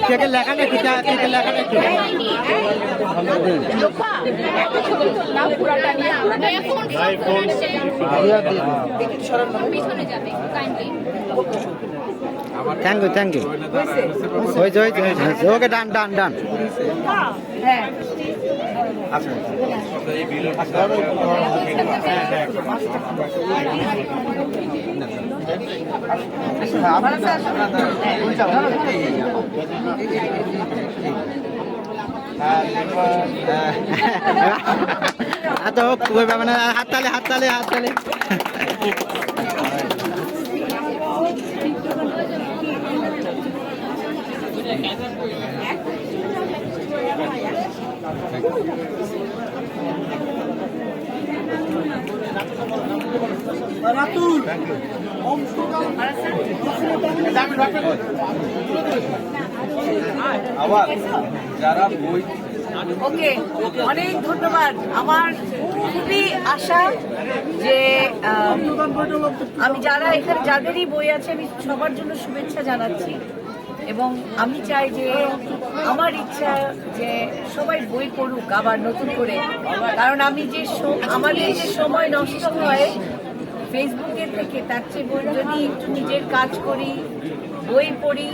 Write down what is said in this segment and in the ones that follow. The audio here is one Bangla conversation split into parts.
কেকের লেখাটা একটু কেকের লেখাটা একটু পিছনে থ্যাংক ইউ থ্যাংক ইউ হয়েছে হয়েছে হয়েছে ওকে ডান ডান ডান হ্যাঁ এত ওই ব্যাপার না। হাত তালে হাত তালে হাত তালে। আবার যারা বই ওকে অনেক ধন্যবাদ। আমার খুবই আশা যে আমি যারা এখানে যাদেরই বই আছে আমি সবার জন্য শুভেচ্ছা জানাচ্ছি। এবং আমি চাই যে আমার ইচ্ছা যে সবাই বই পড়ুক আবার নতুন করে। কারণ আমি যে আমাদের যে সময় নষ্ট হয় ফেসবুকের থেকে তার চেয়ে বই যদি একটু নিজের কাজ করি বই পড়ি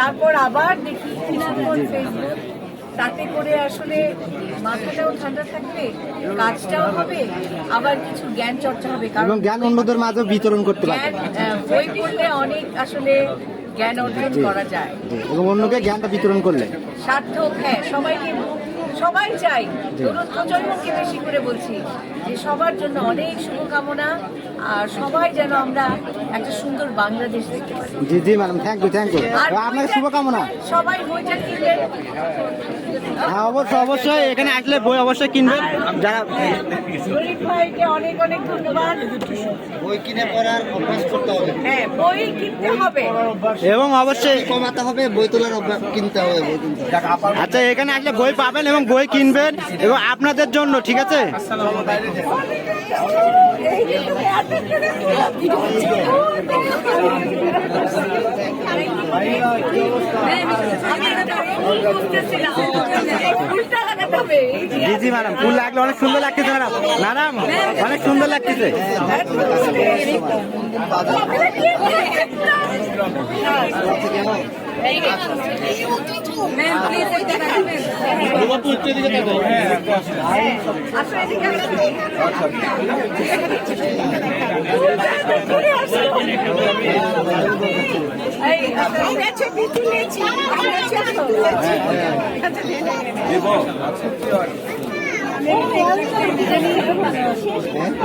তারপর আবার দেখি কিছুক্ষণ ফেসবুক তাতে করে আসলে মাথাটাও ঠান্ডা থাকবে কাজটাও হবে আবার কিছু জ্ঞান চর্চা হবে। কারণ জ্ঞান অন্যদের মাঝেও বিতরণ করতে পারবে বই পড়লে অনেক আসলে জ্ঞান অর্জন করা যায়। এবং অন্যকে জ্ঞানটা বিতরণ করলে। সার্থক হ্যাঁ সবাইকে সবাই চাই। তরুণ প্রজন্মকে বেশি করে বলছি যে সবার জন্য অনেক শুভকামনা আর সবাই যেন আমরা একটা সুন্দর বাংলাদেশ দেখতে পারি। জি জি madam thank you thank you আপনার শুভকামনা? সবাই বইটা কিনবেন হ্যাঁ অবশ্যই অবশ্যই এখানে আসলে বই অবশ্যই কিনবেন। যারা ভাইকে অনেক অনেক ধন্যবাদ। বই কিনে পড়ার অভ্যাস করতে হবে। হ্যাঁ বই কিনতে হবে। এবং অবশ্যই কমাতে হবে বই তোলার কিনতে হবে বই কিনতে আচ্ছা এখানে আসলে বই পাবেন এবং বই কিনবেন এবং আপনাদের জন্য ঠিক আছে? জি জি ম্যাডাম, ফুল লাগলে অনেক সুন্দর লাগতেছে ম্যাডাম। ম্যাডাম, অনেক সুন্দর লাগতেছে। ম্যাম প্লিজ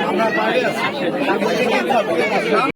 আমরা বাইরে আছি